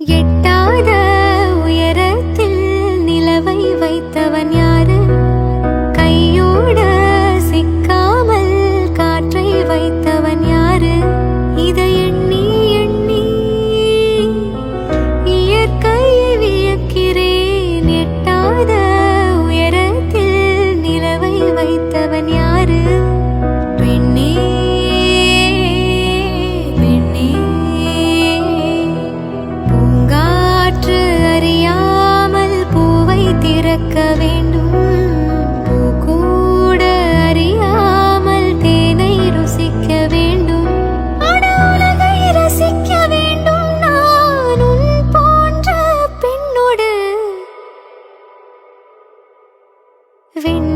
எட்டாத உயரத்தில் நிலவை வைத்தவன் யாரு? கையோட சிக்காமல் காற்றை வைத்தவன் யாரு? இதை எண்ணி எண்ணி இயற்கையை வியக்கிறேன். எட்டாத உயரத்தில் நிலவை வைத்தவன் யாரு? பெண்ணே Wind.